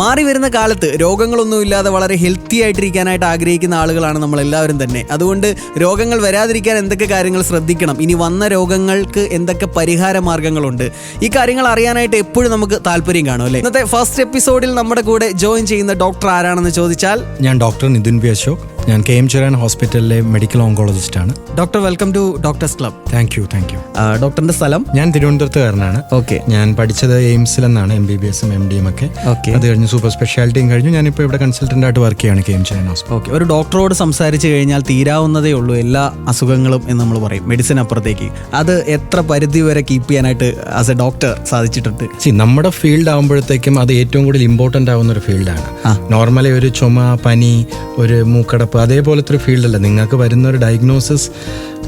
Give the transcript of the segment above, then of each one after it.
മാറി വരുന്ന കാലത്ത് രോഗങ്ങളൊന്നും ഇല്ലാതെ വളരെ ഹെൽത്തി ആയിട്ടിരിക്കാനായിട്ട് ആഗ്രഹിക്കുന്ന ആളുകളാണ് നമ്മൾ എല്ലാവരും തന്നെ. അതുകൊണ്ട് രോഗങ്ങൾ വരാതിരിക്കാൻ എന്തൊക്കെ കാര്യങ്ങൾ ശ്രദ്ധിക്കണം? ഇനി വന്ന രോഗങ്ങൾക്ക് എന്തൊക്കെ പരിഹാര മാർഗങ്ങളുണ്ട്? ഈ കാര്യങ്ങൾ അറിയാനായിട്ട് എപ്പോഴും നമുക്ക് താല്പര്യം കാണും അല്ലേ? ഇന്നത്തെ ഫസ്റ്റ് എപ്പിസോഡിൽ നമ്മുടെ കൂടെ ജോയിൻ ചെയ്യുന്ന ഡോക്ടർ ആരാണെന്ന് ചോദിച്ചാൽ ഞാൻ ഡോക്ടർ നിതിൻ വി അശോക്. ഞാൻ കെ എം ചെറാൻ ഹോസ്പിറ്റലിലെ മെഡിക്കൽ ഓങ്കോളജിസ്റ്റ് ആണ്. Doctor welcome to doctors club thank you thank you ഡോക്ടറിന്റെ സ്ഥലം? ഞാൻ തിരുവനന്തപുരത്തുകാരനാണ്. ഓക്കെ. ഞാൻ പഠിച്ചത് എയിംസിൽ എന്നാണ് എം ബി ബി എസും എം ഡിയും ഒക്കെ. ഓക്കെ. അത് കഴിഞ്ഞ് സൂപ്പർ സ്പെഷ്യാലിറ്റിയും കഴിഞ്ഞു. ഞാനിപ്പോൾ ഇവിടെ കൺസൾട്ടന്റ് ആയിട്ട് വർക്ക് ചെയ്യാണ് K M Cheran hospital okay. ഒരു ഡോക്ടറോട് സംസാരിച്ച് കഴിഞ്ഞാൽ തീരാവുന്നതേ ഉള്ളൂ എല്ലാ അസുഖങ്ങളും എന്ന് നമ്മൾ പറയും മെഡിസിൻ അപ്പുറത്തേക്ക്. അത് എത്ര പരിധി വരെ കീപ്പ് ചെയ്യാനായിട്ട് ആസ് എ ഡോക്ടർ സാധിച്ചിട്ടുണ്ട്? സി നമ്മുടെ ഫീൽഡ് ആകുമ്പോഴത്തേക്കും അത് ഏറ്റവും കൂടുതൽ ഇമ്പോർട്ടന്റ് ആവുന്ന ഒരു ഫീൽഡാണ്. നോർമലി ഒരു ചുമ പനി ഒരു മൂക്കടപ്പ് അതേപോലത്തെ ഒരു ഫീൽഡല്ല നിങ്ങൾക്ക് വരുന്ന ഒരു ഡയഗ്നോസിസ്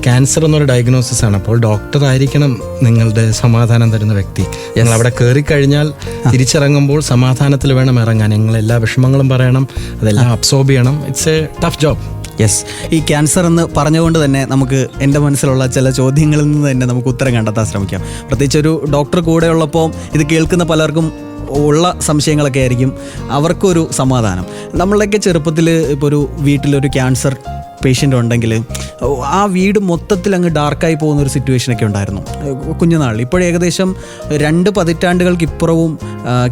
ക്യാൻസർ എന്നൊരു ഡയഗ്നോസിസ് ആണ്. അപ്പോൾ ഡോക്ടർ ആയിരിക്കണം നിങ്ങളുടെ സമാധാനം തരുന്ന വ്യക്തി. ഞങ്ങൾ അവിടെ കയറി കഴിഞ്ഞാൽ തിരിച്ചിറങ്ങുമ്പോൾ സമാധാനത്തിൽ വേണം ഇറങ്ങാൻ. ഞങ്ങൾ എല്ലാ വിഷമങ്ങളും പറയണം അതെല്ലാം അബ്സോർബ് ചെയ്യണം. It's a tough job yes ഈ ക്യാൻസർ എന്ന് പറഞ്ഞുകൊണ്ട് തന്നെ നമുക്ക് എന്റെ മനസ്സിലുള്ള ചില ചോദ്യങ്ങളിൽ നിന്ന് തന്നെ നമുക്ക് ഉത്തരം കണ്ടെത്താൻ ശ്രമിക്കാം. പ്രത്യേകിച്ച് ഒരു ഡോക്ടർ കൂടെ ഉള്ളപ്പോൾ ഇത് കേൾക്കുന്ന പലർക്കും ഉള്ള സംശയങ്ങളൊക്കെ ആയിരിക്കും അവർക്കൊരു സമാധാനം. നമ്മളൊക്കെ ചെറുപ്പത്തിൽ ഇപ്പോൾ ഒരു വീട്ടിലൊരു ക്യാൻസർ പേഷ്യന്റ് ഉണ്ടെങ്കിൽ ആ വീട് മൊത്തത്തിൽ അങ്ങ് ഡാർക്കായി പോകുന്ന ഒരു സിറ്റുവേഷനൊക്കെ ഉണ്ടായിരുന്നു. കുഞ്ഞുനാളിൽ. ഇപ്പോൾ ഏകദേശം രണ്ട് പതിറ്റാണ്ടുകൾക്ക് ഇപ്പുറവും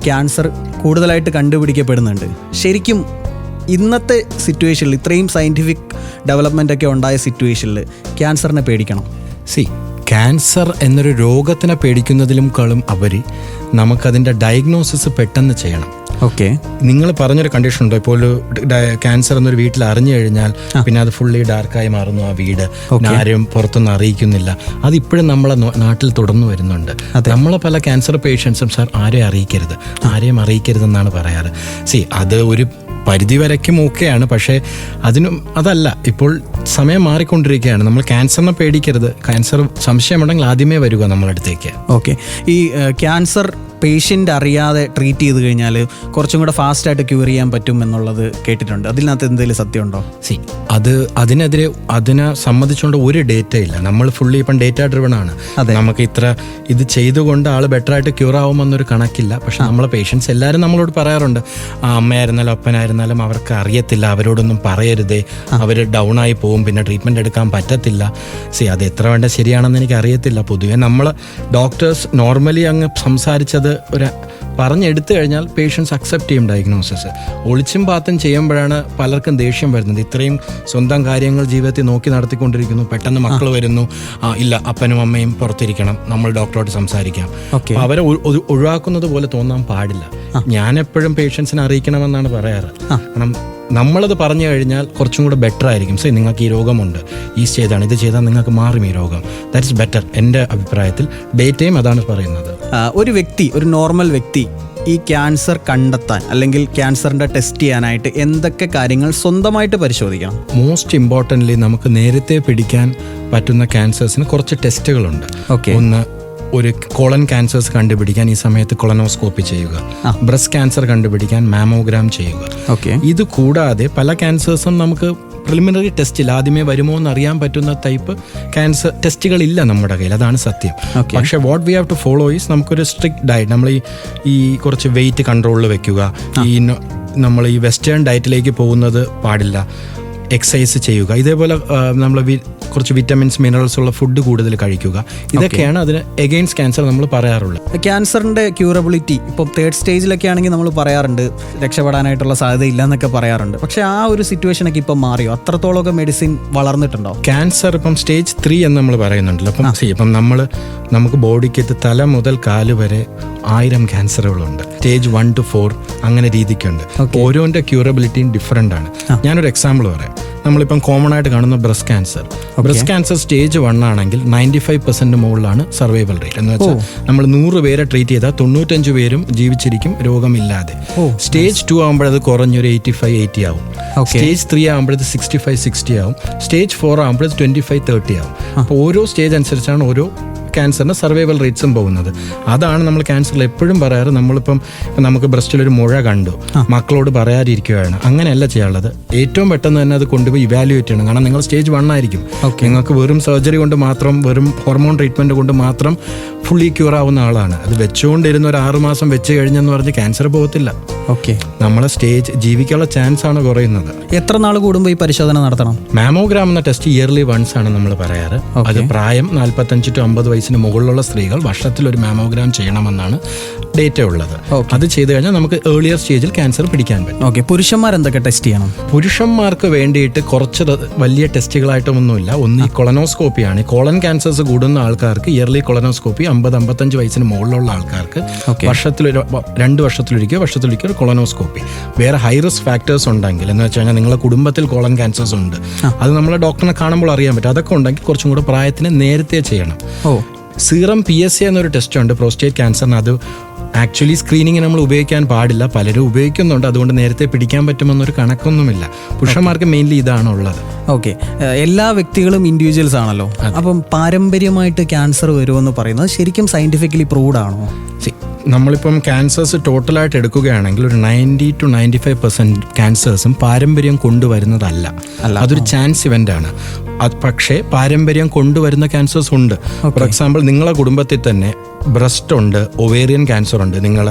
ക്യാൻസർ കൂടുതലായിട്ട് കണ്ടുപിടിക്കപ്പെടുന്നുണ്ട്. ശരിക്കും ഇന്നത്തെ സിറ്റുവേഷനിൽ ഇത്രയും സയന്റിഫിക് ഡെവലപ്മെന്റ് ഒക്കെ ഉണ്ടായ സിറ്റുവേഷനിൽ ക്യാൻസറിനെ പേടിക്കണം. സി. ക്യാൻസർ എന്നൊരു രോഗത്തിനെ പേടിക്കുന്നതിലും കളും അവർ നമുക്കതിന്റെ ഡയഗ്നോസിസ് പെട്ടെന്ന് ചെയ്യണം. ഓക്കെ നിങ്ങൾ പറഞ്ഞൊരു കണ്ടീഷൻ ഉണ്ടോ? ഇപ്പോൾ ക്യാൻസർ എന്നൊരു വീട്ടിൽ അറിഞ്ഞു കഴിഞ്ഞാൽ പിന്നെ അത് ഫുള്ളി ഡാർക്കായി മാറുന്നു ആ വീട്. ആരും പുറത്തൊന്നും അറിയിക്കുന്നില്ല. അത് ഇപ്പോഴും നമ്മളെ നാട്ടിൽ തുടർന്നു വരുന്നുണ്ട്. നമ്മളെ പല ക്യാൻസർ പേഷ്യൻസും സാർ ആരെയും അറിയിക്കരുത്. ആരെയും അറിയിക്കരുതെന്നാണ് പറയാറ്. സി അത് ഒരു പരിധി വരയ്ക്കും ഓക്കെയാണ് പക്ഷേ അതിനും അതല്ല. ഇപ്പോൾ സമയം മാറിക്കൊണ്ടിരിക്കുകയാണ്. നമ്മൾ ക്യാൻസറിനെ പേടിക്കരുത്. ക്യാൻസർ സംശയമുണ്ടെങ്കിൽ ആദ്യമേ വരിക നമ്മളടുത്തേക്ക്. ഓക്കെ. ഈ ക്യാൻസർ പേഷ്യന്റ് അറിയാതെ ട്രീറ്റ് ചെയ്ത് കഴിഞ്ഞാൽ കുറച്ചും കൂടെ ഫാസ്റ്റായിട്ട് ക്യൂർ ചെയ്യാൻ പറ്റും എന്നുള്ളത് കേട്ടിട്ടുണ്ട്. അതിനകത്ത് എന്തെങ്കിലും സത്യമുണ്ടോ? സി അത് അതിനെതിരെ അതിനെ സംബന്ധിച്ചുകൊണ്ട് ഒരു ഡേറ്റ ഇല്ല. നമ്മൾ ഫുള്ളി ഇപ്പം ഡേറ്റ ഡ്രിവൺ ആണ്. നമുക്ക് ഇത്ര ഇത് ചെയ്തുകൊണ്ട് ആൾ ബെറ്റർ ആയിട്ട് ക്യൂർ ആവുമെന്നൊരു കണക്കില്ല. പക്ഷെ നമ്മളെ പേഷ്യൻസ് എല്ലാവരും നമ്മളോട് പറയാറുണ്ട്. ആ അമ്മയായിരുന്നാലും അപ്പനായിരുന്നാലും അവർക്ക് അറിയത്തില്ല. അവരോടൊന്നും പറയരുതേ. അവർ ഡൗൺ ആയി പോകും. പിന്നെ ട്രീറ്റ്മെന്റ് എടുക്കാൻ പറ്റത്തില്ല. സി അത് എത്ര വേണ്ട ശരിയാണെന്ന് എനിക്ക് അറിയത്തില്ല പൊതുവെ നമ്മൾ ഡോക്ടേഴ്സ് നോർമലി അങ്ങ് സംസാരിച്ചത് ഒരു പറഞ്ഞെടുത്തു കഴിഞ്ഞാൽ പേഷ്യൻസ് അക്സെപ്റ്റ് ചെയ്യും ഡയഗ്നോസിസ് ഒളിച്ചും പാത്തും ചെയ്യുമ്പോഴാണ് പലർക്കും ദേഷ്യം വരുന്നത്. ഇത്രയും സ്വന്തം കാര്യങ്ങൾ ജീവിതത്തിൽ നോക്കി നടത്തിക്കൊണ്ടിരിക്കുന്നു. പെട്ടെന്ന് മക്കൾ വരുന്നു. ആ ഇല്ല അപ്പനും അമ്മയും പുറത്തിരിക്കണം. നമ്മൾ ഡോക്ടറോട് സംസാരിക്കാം. അവരെ ഒഴിവാക്കുന്നത് പോലെ തോന്നാൻ പാടില്ല. ഞാൻ എപ്പോഴും പേഷ്യൻസിനെ അറിയിക്കണമെന്നാണ് പറയാറ്. കാരണം നമ്മളത് പറഞ്ഞു കഴിഞ്ഞാൽ കുറച്ചും കൂടെ ബെറ്റർ ആയിരിക്കും. സേ നിങ്ങൾക്ക് ഈ രോഗമുണ്ട്. ഈ ചെയ്താണ് ഇത് ചെയ്താൽ നിങ്ങൾക്ക് മാറും ഈ രോഗം. ദാറ്റ് ഇസ് ബെറ്റർ എന്റെ അഭിപ്രായത്തിൽ. ഡേറ്റയും അതാണ് പറയുന്നത്. ഒരു വ്യക്തി ഒരു നോർമൽ വ്യക്തി ഈ ക്യാൻസർ കണ്ടെത്താൻ അല്ലെങ്കിൽ ക്യാൻസറിന്റെ ടെസ്റ്റ് ചെയ്യാനായിട്ട് എന്തൊക്കെ കാര്യങ്ങൾ സ്വന്തമായിട്ട് പരിശോധിക്കണം? മോസ്റ്റ് ഇമ്പോർട്ടന്റ്ലി നമുക്ക് നേരത്തെ പിടിക്കാൻ പറ്റുന്ന ക്യാൻസേഴ്സിന് കുറച്ച് ടെസ്റ്റുകളുണ്ട് ഓക്കെ ഒന്ന് ഒരു കോളൻ ക്യാൻസേഴ്സ് കണ്ടുപിടിക്കാൻ ഈ സമയത്ത് കൊളനോസ്കോപ്പി ചെയ്യുക. ബ്രസ്റ്റ് ക്യാൻസർ കണ്ടുപിടിക്കാൻ മാമോഗ്രാം ചെയ്യുക. ഓക്കെ ഇത് കൂടാതെ പല ക്യാൻസേഴ്സും നമുക്ക് പ്രിലിമിനറി ടെസ്റ്റിൽ ആദ്യമേ വരുമോ എന്ന് അറിയാൻ പറ്റുന്ന ടൈപ്പ് ക്യാൻസർ ടെസ്റ്റുകൾ ഇല്ല നമ്മുടെ കയ്യിൽ. അതാണ് സത്യം. പക്ഷേ what we have to follow is നമുക്കൊരു സ്ട്രിക്ട് ഡയറ്റ് നമ്മൾ ഈ ഈ കുറച്ച് വെയിറ്റ് കൺട്രോളിൽ വെക്കുക. ഈ നമ്മൾ ഈ വെസ്റ്റേൺ ഡയറ്റിലേക്ക് പോകുന്നത് പാടില്ല. എക്സസൈസ് ചെയ്യുക. ഇതേപോലെ നമ്മൾ കുറച്ച് വിറ്റമിൻസ് മിനറൽസ് ഉള്ള ഫുഡ് കൂടുതൽ കഴിക്കുക. ഇതൊക്കെയാണ് അതിന് എഗെയിൻസ്റ്റ് ക്യാൻസർ നമ്മൾ പറയാറുള്ളത്. ക്യാൻസറിന്റെ ക്യൂറബിലിറ്റി ഇപ്പം തേർഡ് സ്റ്റേജിലൊക്കെ ആണെങ്കിൽ നമ്മൾ പറയാറുണ്ട് രക്ഷപ്പെടാനായിട്ടുള്ള സാധ്യത ഇല്ല എന്നൊക്കെ പറയാറുണ്ട്. പക്ഷെ ആ ഒരു സിറ്റുവേഷൻ ഒക്കെ ഇപ്പം മാറിയോ? അത്രത്തോളം ഒക്കെ മെഡിസിൻ വളർന്നിട്ടുണ്ടോ? ക്യാൻസർ ഇപ്പം സ്റ്റേജ് ത്രീ എന്ന് നമ്മൾ പറയുന്നുണ്ടല്ലോ. അപ്പം ഇപ്പം നമ്മൾ നമുക്ക് ബോഡിക്ക് തല മുതൽ കാൽ വരെ ആയിരം ക്യാൻസറുകളുണ്ട് സ്റ്റേജ് വൺ ടു ഫോർ അങ്ങനെ രീതിക്കുണ്ട്. ഓരോന്റെ ക്യൂറബിലിറ്റിയും ഡിഫറെന്റ് ആണ്. ഞാനൊരു എക്സാമ്പിൾ പറയാം. നമ്മളിപ്പം കോമൺ ആയിട്ട് കാണുന്ന breast cancer breast cancer stage one ആണെങ്കിൽ നയന്റി ഫൈവ് പെർസെന്റ് മുകളിലാണ് സർവൈവൽ റേറ്റ് എന്ന് വെച്ചാൽ നമ്മൾ നൂറ് പേരെ ട്രീറ്റ് ചെയ്താൽ തൊണ്ണൂറ്റഞ്ച് പേരും ജീവിച്ചിരിക്കും രോഗമില്ലാതെ. സ്റ്റേജ് ടു ആകുമ്പോഴത് കുറഞ്ഞൊരു എയ്റ്റി ഫൈവ് എയ്റ്റി ആവും. സ്റ്റേജ് ത്രീ ആകുമ്പോഴത് സിക്സ്റ്റി ഫൈവ് സിക്സ്റ്റി ആവും. സ്റ്റേജ് ഫോർ ആകുമ്പോഴത് ട്വന്റി ഫൈവ് തേർട്ടി ആവും അപ്പോൾ ഓരോ സ്റ്റേജ് അനുസരിച്ചാണ് ഓരോ ക്യാൻസറിന് സർവൈവൽ റേറ്റ്സും പോകുന്നത്. അതാണ് നമ്മൾ ക്യാൻസറിൽ എപ്പോഴും പറയാറ് നമ്മളിപ്പം നമുക്ക് നമുക്ക് ബ്രസ്റ്റിലൊരു മുഴ കണ്ടു. മക്കളോട് പറയാതിരിക്കുകയാണ്. അങ്ങനെയല്ല ചെയ്യാനുള്ളത്. ഏറ്റവും പെട്ടെന്ന് തന്നെ അത് കൊണ്ടുപോയി ഇവാലുവേറ്റ് ചെയ്യണം. കാരണം നിങ്ങൾ സ്റ്റേജ് വൺ ആയിരിക്കും. നിങ്ങൾക്ക് വെറും സർജറി കൊണ്ട് മാത്രം വെറും ഹോർമോൺ ട്രീറ്റ്മെന്റ് കൊണ്ട് മാത്രം ഫുള്ളി ക്യൂർ ആവുന്ന ആളാണ്. അത് വെച്ചുകൊണ്ടിരുന്ന ഒരു ആറ് മാസം വെച്ച് കഴിഞ്ഞെന്ന് പറഞ്ഞ് ക്യാൻസർ പോകത്തില്ല. ഓക്കെ നമ്മളെ സ്റ്റേജ് ജീവിക്കാനുള്ള ചാൻസ് ആണ് കുറയുന്നത്. എത്ര നാൾ കൂടുമ്പോൾ ഈ പരിശോധന നടത്തണം? മാമോഗ്രാം എന്ന ടെസ്റ്റ് ഇയർലി വൺസ് ആണ് നമ്മൾ പറയാറ്. അത് പ്രായം നാൽപ്പത്തഞ്ച് ടു അമ്പത് വയസ്സിന് മുകളിലുള്ള സ്ത്രീകൾ വർഷത്തിൽ ഒരു മാമോഗ്രാം ചെയ്യണമെന്നാണ് ഡേറ്റ ഉള്ളത്. അത് ചെയ്തു കഴിഞ്ഞാൽ നമുക്ക് ഏർലിയർ സ്റ്റേജിൽ ക്യാൻസർ പിടിക്കാൻ പറ്റും. ഓക്കെ പുരുഷന്മാർ എന്തൊക്കെ ടെസ്റ്റ് ചെയ്യണം? പുരുഷന്മാർക്ക് വേണ്ടിയിട്ട് കുറച്ച് വലിയ ടെസ്റ്റുകളായിട്ടൊന്നുമില്ല. ഒന്ന് ഈ കൊളനോസ്കോപ്പിയാണ് കോളൻ ക്യാൻസേഴ്സ് കൂടുന്ന ആൾക്കാർക്ക് ഇയർലി കൊളനോസ്കോപ്പി അമ്പത് അമ്പത്തഞ്ച് വയസ്സിന് മുകളിലുള്ള ആൾക്കാർക്ക് വർഷത്തിലൊരു വ- രണ്ട് വർഷത്തിലൊരിക്കൽ വർഷത്തിലൊരിക്കൽ കൊളനോസ്കോപ്പി വേറെ ഹൈ റിസ്ക് ഫാക്ടേഴ്സ് ഉണ്ടെങ്കിൽ എന്ന് വെച്ച് കഴിഞ്ഞാൽ നിങ്ങളുടെ കുടുംബത്തിൽ കോളൻ ക്യാൻസേഴ്സ് ഉണ്ട്. അത് നമ്മളെ ഡോക്ടറിനെ കാണുമ്പോൾ അറിയാൻ പറ്റും. അതൊക്കെ ഉണ്ടെങ്കിൽ കുറച്ചും കൂടെ പ്രായത്തിന് നേരത്തെ ചെയ്യണം. ഓ. സീറം പി എസ് സി എന്നൊരു ടെസ്റ്റ് ഉണ്ട്. പ്രോസ്റ്റേറ്റ് ക്യാൻസറിന് അത് ആക്ച്വലി സ്ക്രീനിങ് നമ്മൾ ഉപയോഗിക്കാൻ പാടില്ല. പലരും ഉപയോഗിക്കുന്നുണ്ട്. അതുകൊണ്ട് നേരത്തെ പിടിക്കാൻ പറ്റുമെന്നൊരു കണക്കൊന്നുമില്ല. പുരുഷന്മാർക്ക് മെയിൻലി ഇതാണ് ഉള്ളത്. ഓക്കെ എല്ലാ വ്യക്തികളും ഇൻഡിവിജ്വൽസ് ആണല്ലോ. അപ്പം പാരമ്പര്യമായിട്ട് ക്യാൻസർ വരുമെന്ന് പറയുന്നത് ശരിക്കും സയന്റിഫിക്കലി പ്രൂവ്ഡ് ആണോ? നമ്മളിപ്പം ക്യാൻസേഴ്സ് ടോട്ടലായിട്ട് എടുക്കുകയാണെങ്കിൽ ഒരു ninety two ninety five percent ക്യാൻസേഴ്സും പാരമ്പര്യം കൊണ്ടുവരുന്നതല്ല. അതൊരു ചാൻസ് ഇവന്റ് ആണ്. അത് പക്ഷേ പാരമ്പര്യം കൊണ്ടുവരുന്ന ക്യാൻസേഴ്സ് ഉണ്ട്. ഫോർ എക്സാമ്പിൾ നിങ്ങളെ കുടുംബത്തിൽ തന്നെ ബ്രസ്റ്റ് ഉണ്ട് ഒവേറിയൻ ക്യാൻസർ ഉണ്ട്. നിങ്ങൾ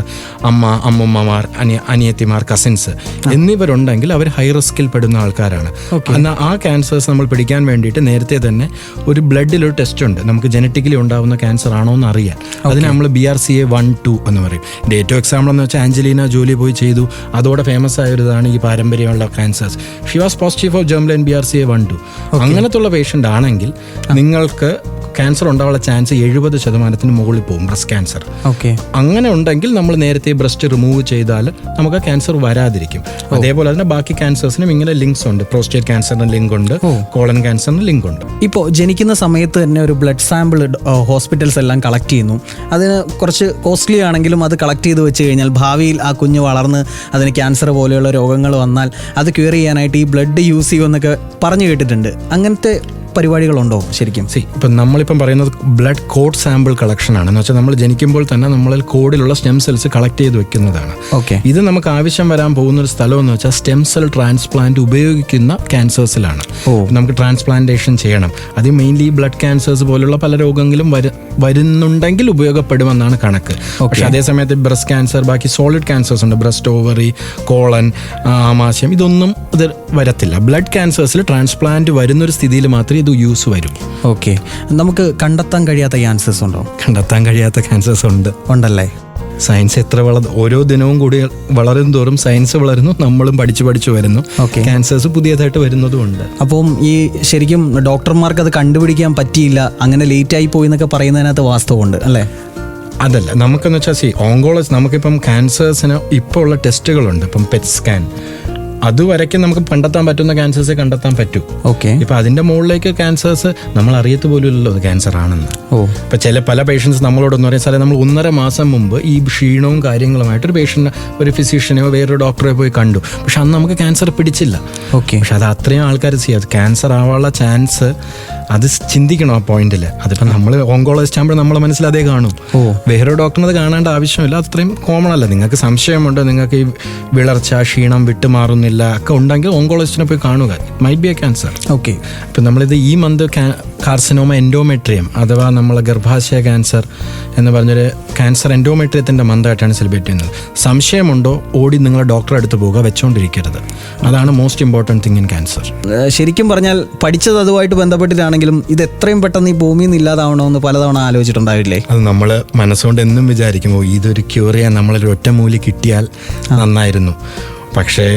അമ്മ അമ്മൂമ്മമാർ അനിയ അനിയത്തിമാർ കസിൻസ് എന്നിവരുണ്ടെങ്കിൽ അവർ ഹൈ റിസ്കിൽ പെടുന്ന ആൾക്കാരാണ്. എന്നാൽ ആ ക്യാൻസേഴ്സ് നമ്മൾ പിടിക്കാൻ വേണ്ടിയിട്ട് നേരത്തെ തന്നെ ഒരു ബ്ലഡിൽ ഒരു ടെസ്റ്റ് ഉണ്ട്. നമുക്ക് ജനറ്റിക്കലി ഉണ്ടാവുന്ന ക്യാൻസർ ആണോ എന്ന് അറിയാൻ അതിന് നമ്മൾ B R C A one two എന്ന് പറയും. ഡേറ്റോ എക്സാമ്പിൾ എന്ന് വെച്ചാൽ ആഞ്ചലീന ജോലി പോയി ചെയ്തു. അതോടെ ഫേമസ് ആയൊരിതാണ് ഈ പാരമ്പര്യമുള്ള cancers she was positive of germline B R C A one two അങ്ങനത്തുള്ള patient ആണെങ്കിൽ നിങ്ങൾക്ക് ക്യാൻസർ ഉണ്ടാവാനുള്ള ചാൻസ് എഴുപത് ശതമാനത്തിന് മുകളിൽ പോകും ബ്രസ്റ്റ് ക്യാൻസർ ഓക്കെ അങ്ങനെ ഉണ്ടെങ്കിൽ നമ്മൾ നേരത്തെ ബ്രസ്റ്റ് റിമൂവ് ചെയ്താൽ നമുക്ക് ക്യാൻസർ വരാതിരിക്കും. അതേപോലെ തന്നെ ബാക്കി ക്യാൻസേഴ്സിനും ഇങ്ങനെ ലിങ്ക്സ് ഉണ്ട്. പ്രോസ്റ്റേറ്റ് ക്യാൻസറിന് ലിങ്ക് ഉണ്ട് കോളൻ ക്യാൻസറിന് ലിങ്ക് ഉണ്ട്. ഇപ്പോൾ ജനിക്കുന്ന സമയത്ത് തന്നെ ഒരു ബ്ലഡ് സാമ്പിൾ ഹോസ്പിറ്റൽസ് എല്ലാം കളക്ട് ചെയ്യുന്നു. അതിന് കുറച്ച് കോസ്റ്റ്ലി ആണെങ്കിലും അത് കളക്ട് ചെയ്ത് വെച്ച് കഴിഞ്ഞാൽ ഭാവിയിൽ ആ കുഞ്ഞ് വളർന്ന് അതിന് ക്യാൻസർ പോലെയുള്ള രോഗങ്ങൾ വന്നാൽ അത് ക്യൂർ ചെയ്യാനായിട്ട് ഈ ബ്ലഡ് യൂസ് ചെയ്യുമെന്നൊക്കെ പറഞ്ഞു കേട്ടിട്ടുണ്ട്. അങ്ങനത്തെ പരിപാടികളുണ്ടോ ശരിക്കും? സി ഇപ്പം നമ്മളിപ്പം പറയുന്നത് ബ്ലഡ് കോഡ് സാമ്പിൾ കളക്ഷൻ ആണ് എന്ന് വെച്ചാൽ നമ്മൾ ജനിക്കുമ്പോൾ തന്നെ നമ്മളിൽ കോഡിലുള്ള സ്റ്റെം സെൽസ് കളക്ട് ചെയ്ത് വെക്കുന്നതാണ്. ഓക്കെ. ഇത് നമുക്ക് ആവശ്യം വരാൻ പോകുന്ന ഒരു സ്ഥലം എന്ന് വെച്ചാൽ സ്റ്റെം സെൽ ട്രാൻസ്പ്ലാന്റ് ഉപയോഗിക്കുന്ന ക്യാൻസേഴ്സിലാണ്. ഓ. നമുക്ക് ട്രാൻസ്പ്ലാന്റേഷൻ ചെയ്യണം. അത് മെയിൻലി ബ്ലഡ് ക്യാൻസേഴ്സ് പോലുള്ള പല രോഗങ്ങളും വരു വരുന്നുണ്ടെങ്കിൽ ഉപയോഗപ്പെടുമെന്നാണ് കണക്ക്. പക്ഷെ അതേസമയത്ത് ബ്രസ്റ്റ് ക്യാൻസർ ബാക്കി സോളിഡ് ക്യാൻസേഴ്സ് ഉണ്ട്. ബ്രസ്റ്റ് ഓവറി കോളൻ ആമാശയം ഇതൊന്നും ഇത് വരത്തില്ല. ബ്ലഡ് ക്യാൻസേഴ്സിൽ ട്രാൻസ്പ്ലാന്റ് വരുന്നൊരു സ്ഥിതിയിൽ മാത്രമേ ഇത് യൂസ് വരും? ഓക്കെ നമുക്ക് കണ്ടെത്താൻ കഴിയാത്ത ക്യാൻസേഴ്സ് ഉണ്ടോ? കണ്ടെത്താൻ കഴിയാത്ത ക്യാൻസേഴ്സ് ഉണ്ട്. ഉണ്ടല്ലേ? സയൻസ് എത്ര വള ഓരോ ദിനവും കൂടി വളരും തോറും സയൻസ് വളരുന്നു നമ്മളും പഠിച്ചു പഠിച്ചു വരുന്നു. ക്യാൻസേഴ്സ് പുതിയതായിട്ട് വരുന്നതും ഉണ്ട്. അപ്പം ഈ ശരിക്കും ഡോക്ടർമാർക്ക് അത് കണ്ടുപിടിക്കാൻ പറ്റിയില്ല അങ്ങനെ ലേറ്റ് ആയി പോയി എന്നൊക്കെ പറയുന്നതിനകത്ത് വാസ്തവമുണ്ട് അല്ലേ? അതല്ല നമുക്കെന്ന് വെച്ചാൽ സി ഓങ്കോളജി നമുക്കിപ്പം ക്യാൻസേഴ്സിന് ഇപ്പോൾ ഉള്ള ടെസ്റ്റുകളുണ്ട് ഇപ്പം പെറ്റ് സ്കാൻ അതുവരയ്ക്കും നമുക്ക് കണ്ടെത്താൻ പറ്റുന്ന ക്യാൻസേഴ്സ് കണ്ടെത്താൻ പറ്റൂ. ഓക്കെ ഇപ്പൊ അതിന്റെ മുകളിലേക്ക് ക്യാൻസേഴ്സ് നമ്മൾ അറിയത്ത് പോലുമില്ലല്ലോ അത് ക്യാൻസർ ആണെന്ന്. ഓ. ഇപ്പം ചില പല പേഷ്യൻസ് നമ്മളോട് പറയാൻ സാറേ നമ്മൾ ഒന്നര മാസം മുമ്പ് ഈ ക്ഷീണവും കാര്യങ്ങളുമായിട്ട് ഒരു പേഷ്യന്റ് ഒരു ഫിസിഷ്യനെയോ വേറൊരു ഡോക്ടറെ പോയി കണ്ടു. പക്ഷെ അന്ന് നമുക്ക് ക്യാൻസർ പിടിച്ചില്ല. ഓക്കെ പക്ഷെ അത് അത്രയും ആൾക്കാർ ചെയ്യാം. ക്യാൻസർ ആവാനുള്ള ചാൻസ് അത് ചിന്തിക്കണം ആ പോയിന്റിൽ അതിപ്പോ നമ്മൾ ഓങ്കോളജിസ്റ്റ് ആകുമ്പോൾ നമ്മളെ മനസ്സിൽ അതേ കാണും. ഓ. വേറെ ഡോക്ടറിനത് കാണേണ്ട ആവശ്യമില്ല. അത് അത്രയും കോമൺ അല്ല. നിങ്ങൾക്ക് സംശയമുണ്ട്? നിങ്ങൾക്ക് ഈ വിളർച്ച ക്ഷീണം വിട്ടുമാറുന്നില്ല ഒക്കെ ഉണ്ടെങ്കിൽ ഓങ്കോളജിസ്റ്റിനെ പോയി കാണുക. Might be a cancer okay ഇപ്പം നമ്മളിത് ഈ മന്ത് കാർസിനോമ എൻഡോമെട്രിയം അഥവാ നമ്മളെ ഗർഭാശയ ക്യാൻസർ എന്ന് പറഞ്ഞൊരു ക്യാൻസർ എൻഡോമെട്രിയത്തിന്റെ മന്തായിട്ടാണ് സെലിബ്രേറ്റ് ചെയ്യുന്നത്. സംശയമുണ്ടോ? ഓടി നിങ്ങൾ ഡോക്ടറെ അടുത്ത് പോകുക വെച്ചുകൊണ്ടിരിക്കരുത് അതാണ് most important thing in cancer ശരിക്കും പറഞ്ഞാൽ പഠിച്ചത് അതുമായിട്ട് ബന്ധപ്പെട്ടിട്ടാണെങ്കിലും ഇത് എത്രയും പെട്ടെന്ന് ഈ ഭൂമിയിൽ നിന്ന് ഇല്ലാതാവണമെന്ന് പലതവണ ആലോചിച്ചിട്ടുണ്ടാവില്ലേ അത് നമ്മൾ മനസ്സുകൊണ്ട് എന്നും വിചാരിക്കുമ്പോൾ ഇതൊരു ക്യൂർ ചെയ്യാൻ നമ്മളൊരു ഒറ്റമൂലി കിട്ടിയാൽ നന്നായിരുന്നു. പക്ഷേ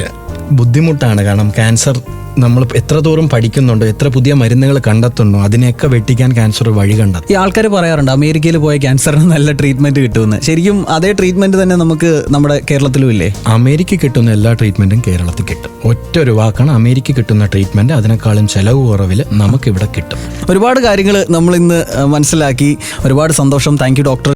ബുദ്ധിമുട്ടാണ്. കാരണം ക്യാൻസർ നമ്മൾ എത്രത്തോളം പഠിക്കുന്നുണ്ടോ എത്ര പുതിയ മരുന്നുകൾ കണ്ടെത്തുന്നു അതിനെയൊക്കെ വെട്ടിക്കാൻ ക്യാൻസർ വഴി കണ്ടെത്തും. ഈ ആൾക്കാർ പറയാറുണ്ട് അമേരിക്കയിൽ പോയ ക്യാൻസറിന് നല്ല ട്രീറ്റ്മെന്റ് കിട്ടുമെന്ന്. ശരിക്കും അതേ ട്രീറ്റ്മെന്റ് തന്നെ നമുക്ക് നമ്മുടെ കേരളത്തിലും ഇല്ലേ? അമേരിക്ക കിട്ടുന്ന എല്ലാ ട്രീറ്റ്മെന്റും കേരളത്തിൽ കിട്ടും. ഒറ്റ ഒരു വാക്കാണ് അമേരിക്ക കിട്ടുന്ന ട്രീറ്റ്മെന്റ് അതിനേക്കാളും ചെലവ് കുറവിൽ നമുക്ക് ഇവിടെ കിട്ടും. ഒരുപാട് കാര്യങ്ങൾ നമ്മൾ ഇന്ന് മനസ്സിലാക്കി. ഒരുപാട് സന്തോഷം. Thank you doctor